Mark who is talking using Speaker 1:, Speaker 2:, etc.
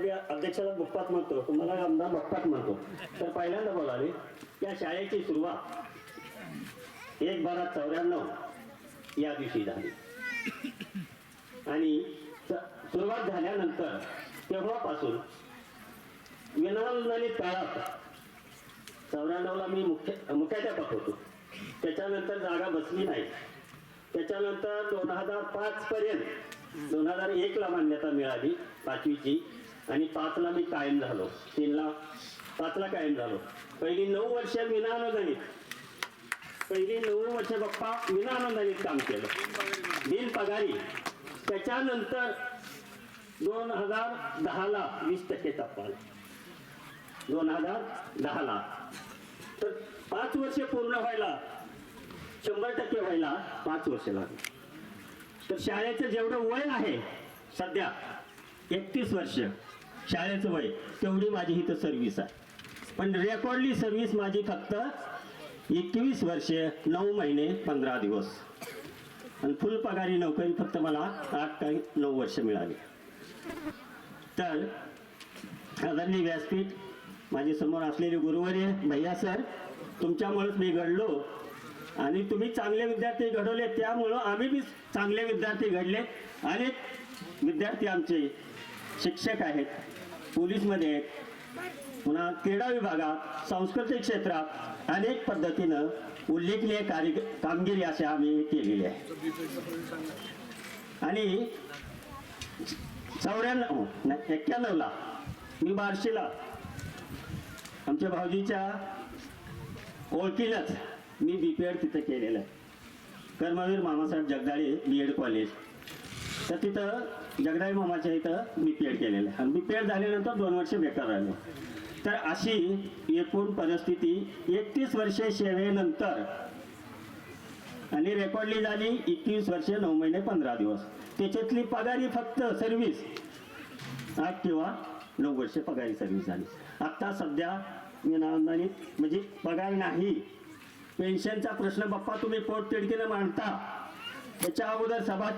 Speaker 1: आम्ही अध्यक्षाला बप्पात म्हणतो तुम्हाला आमदार बप्पात म्हणतो. तर पहिल्यांदा बोलावे या शाळेची सुरुवात एक बारा चौऱ्याण्णव या दिवशी झाली. आणि सुरुवात झाल्यानंतर तेव्हापासून विनानंदानी काळात चौऱ्याण्णवला मी मुख्य मुख्याध्यापक होतो. त्याच्यानंतर जागा बसली नाही. त्याच्यानंतर दोन हजार पाच पर्यंत दोन हजार एकला मान्यता मिळाली पाचवीची. आणि पाचला मी कायम झालो. तीनला पाचला कायम झालो. पहिली नऊ वर्ष विनानुदानित पहिली नऊ वर्ष बाप्पा विनानुदानित काम केलं. बिन पगारी. त्याच्यानंतर दोन हजार दहाला वीस टक्के टप्पा दोन हजार दहाला. तर पाच वर्ष पूर्ण व्हायला शंभर टक्के व्हायला पाच वर्ष लागले. तर शाळेचं जेवढं वय आहे सध्या एकतीस वर्ष. शाळेचं वय. तेवढी माझी इथं सर्व्हिस आहे. पण रेकॉर्डली सर्व्हिस माझी फक्त एकवीस वर्ष नऊ महिने पंधरा दिवस. आणि फुल पगारी नोकरी फक्त मला आठ काही नऊ वर्ष मिळाली. तर आदरणीय व्यासपीठ माझे समोर असलेले गुरुवर्य भैया सर तुमच्यामुळेच मी घडलो. आणि तुम्ही चांगले विद्यार्थी घडवले त्यामुळं आम्ही बी चांगले विद्यार्थी घडले. अनेक विद्यार्थी आमचे शिक्षक आहेत. पोलीसमध्ये पुन्हा क्रीडा विभागात सांस्कृतिक क्षेत्रात अनेक पद्धतीनं उल्लेखनीय कार्य कामगिरी असे आम्ही केलेली आहे. आणि चौऱ्याण्णव नाही एक्क्याण्णवला मी बार्शीला. आमच्या भाऊजीच्या ओळखीनंच मी बी पी एड तिथं केलेलं आहे. Karmaveer Mamasaheb Jagdale B Ed college तर तिथं जगदाई मामाच्या इथं बी पी एड केलेलं आहे. आणि बी पी एड झाल्यानंतर दोन वर्ष बेकार राहिलो. तर अशी एकूण परिस्थिती एकतीस वर्षे सेवेनंतर आणि रेकॉर्डली झाली एकवीस वर्षे नऊ महिने पंधरा दिवस. त्याच्यातली पगारी फक्त सर्व्हिस आठ किंवा नऊ वर्षे पगारी सर्व्हिस झाली. आत्ता सध्या मी नांदानीत म्हणजे पगार नाही. पेन्शनचा प्रश्न बाप्पा तुम्ही पोटतिडकीनं मांडता. त्याच्या अगोदर सभा